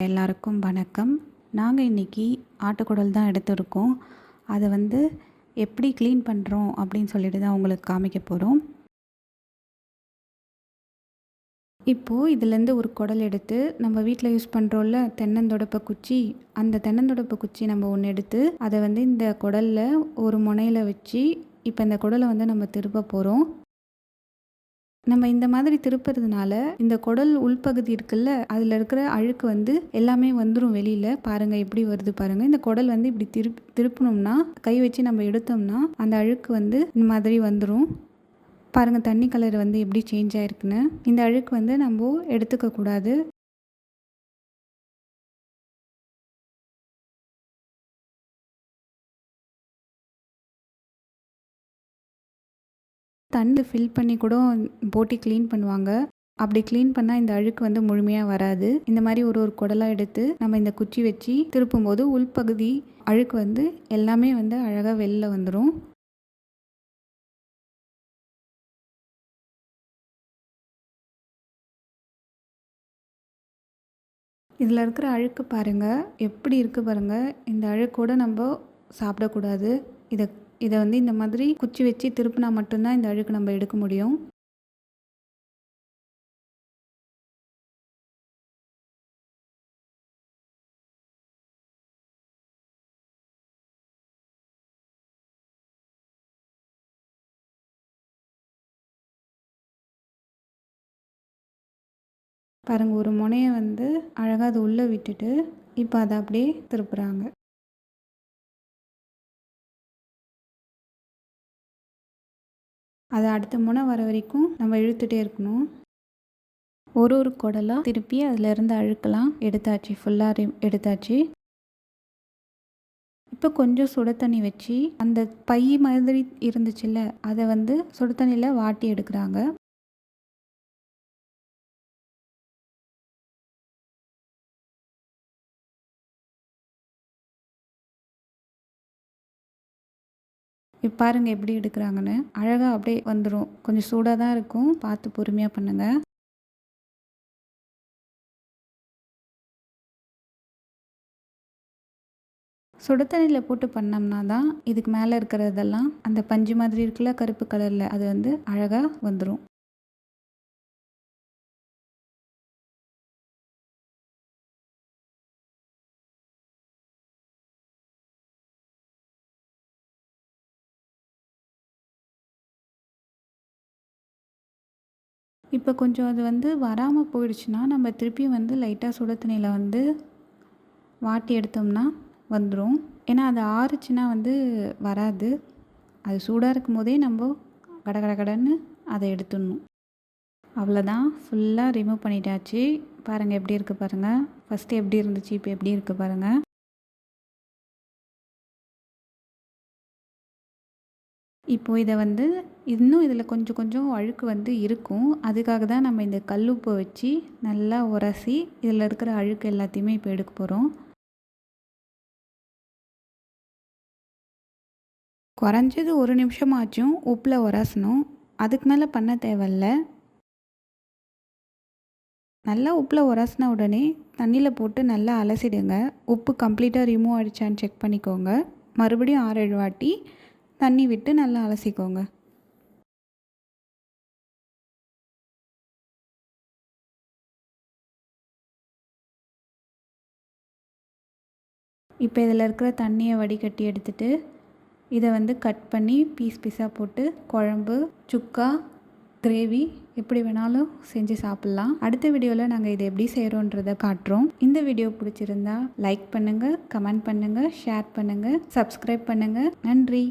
எல்லாருக்கும் வணக்கம். நாங்கள் இன்றைக்கி ஆட்டுக்குடல் தான் எடுத்திருக்கோம். அதை வந்து எப்படி க்ளீன் பண்ணுறோம் அப்படின்னு சொல்லிட்டு தான் உங்களுக்கு காமிக்க போகிறோம் இப்போது இதுலேருந்து ஒரு குடல் எடுத்து நம்ம வீட்டில் யூஸ் பண்ணுறோம்ல தென்னந்தொடப்ப குச்சி. அந்த தென்னந்தொடப்ப குச்சி நம்ம ஒன்று எடுத்து அதை வந்து இந்த குடலில் ஒரு முனையில் வச்சு இப்போ இந்த குடலை வந்து நம்ம திருப்ப போகிறோம் நம்ம இந்த மாதிரி திருப்புறதுனால இந்த குடல் உள்பகுதி இருக்குல்ல அதில் இருக்கிற அழுக்கு வந்து எல்லாமே வந்துடும் வெளியில். பாருங்கள் எப்படி வருது பாருங்கள் இந்த குடல் வந்து இப்படி திருப் திருப்பினோம்னா கை வச்சு நம்ம எடுத்தோம்னா அந்த அழுக்கு வந்து இந்த மாதிரி வந்துடும் பாருங்கள் தண்ணி கலர் வந்து எப்படி சேஞ்ச் ஆகிருக்குன்னு இந்த அழுக்கு வந்து நம்ம எடுத்துக்கக்கூடாது. தண்ணி ஃபில் பண்ணி கூட போட்டி க்ளீன் பண்ணுவாங்க. அப்படி க்ளீன் பண்ணால் இந்த அழுக்கு வந்து முழுமையாக வராது. இந்த மாதிரி ஒரு ஒரு குடலாக எடுத்து நம்ம இந்த குச்சி வச்சு திருப்பும்போது உள்பகுதி அழுக்கு வந்து எல்லாமே வந்து அழகாக வெளில வந்துடும் இதில் இருக்கிற அழுக்கு பாருங்கள் எப்படி இருக்குது பாருங்கள் இந்த அழுக்கோடு நம்ம சாப்பிடக்கூடாது. இதை இதை வந்து இந்த மாதிரி குச்சி வச்சு திருப்பினா மட்டும்தான் இந்த அழுக்கு நம்ம எடுக்க முடியும். பாருங்கள் ஒரு முனையை வந்து அழகாக அது உள்ளே விட்டுட்டு இப்போ அதை அப்படியே திருப்புறாங்க. அதை அடுத்த முனை வர வரைக்கும் நம்ம இழுத்துகிட்டே இருக்கணும். ஒரு ஒரு குடலாக திருப்பி அதில் இருந்து அழுக்கலாம். எடுத்தாச்சு ஃபுல்லாக எடுத்தாச்சு. இப்போ கொஞ்சம் சுட தண்ணி வச்சு அந்த பை மாதிரி இருந்துச்சுல்ல அதை வந்து சுடு தண்ணியில் வாட்டி எடுக்கிறாங்க. பாருங்கள் எப்படி எடுக்கிறாங்கன்னு. அழகாக அப்படியே வந்துடும் கொஞ்சம் சூடாக தான் இருக்கும். பார்த்து பொறுமையாக பண்ணுங்கள் சுட தண்ணியில் போட்டு பண்ணோம்னா தான் இதுக்கு மேலே இருக்கிறதெல்லாம் அந்த பஞ்சு மாதிரி இருக்குல்ல கருப்பு கலரில் அது வந்து அழகாக வந்துடும் இப்போ கொஞ்சம் அது வந்து வராமல் போயிடுச்சுன்னா நம்ம திருப்பி வந்து லைட்டாக சுட தண்ணியில் வந்து வாட்டி எடுத்தோம்னா வந்துடும் ஏன்னா அது ஆறுச்சுன்னா வந்து வராது. அது சூடாக இருக்கும் போதே நம்ம கட கட கடன்னு அதை எடுத்துடணும். அவ்வளோதான் ஃபுல்லாக ரிமூவ் பண்ணிட்டாச்சு. பாருங்கள் எப்படி இருக்குது பாருங்கள் ஃபஸ்ட்டு எப்படி இருந்துச்சு இப்போ எப்படி இருக்குது பாருங்கள் இப்போது இதை வந்து இன்னும் இதில் கொஞ்சம் கொஞ்சம் அழுக்கு வந்து இருக்கும். அதுக்காக தான் நம்ம இந்த கல் உப்பை வச்சு நல்லா உரசி இதில் இருக்கிற அழுக்கு எல்லாத்தையுமே இப்போ எடுக்க போகிறோம். குறைஞ்சது ஒரு நிமிஷமாச்சும் உப்பில் உரசணும். அதுக்கு மேலே பண்ண தேவையில்ல. நல்லா உப்பில் உரசின உடனே தண்ணியில் போட்டு நல்லா அலசிடுங்க. உப்பு கம்ப்ளீட்டாக ரிமூவ் ஆகிடுச்சான்னு செக் பண்ணிக்கோங்க. மறுபடியும் ஆறு ஏழு வாட்டி தண்ணி விட்டு நல்லா அலசிக்கோங்க. இப்போ இதில் இருக்கிற தண்ணியை வடிகட்டி எடுத்துட்டு இதை வந்து கட் பண்ணி பீஸ் பீஸாக போட்டு குழம்பு சுக்கா கிரேவி எப்படி வேணாலும் செஞ்சு சாப்பிட்லாம். அடுத்த வீடியோவில் நாங்கள் இதை எப்படி செய்கிறோன்றதை காட்டுறோம். இந்த வீடியோ பிடிச்சிருந்தா லைக் பண்ணுங்கள் கமெண்ட் பண்ணுங்கள் ஷேர் பண்ணுங்கள் சப்ஸ்கிரைப் பண்ணுங்கள் நன்றி.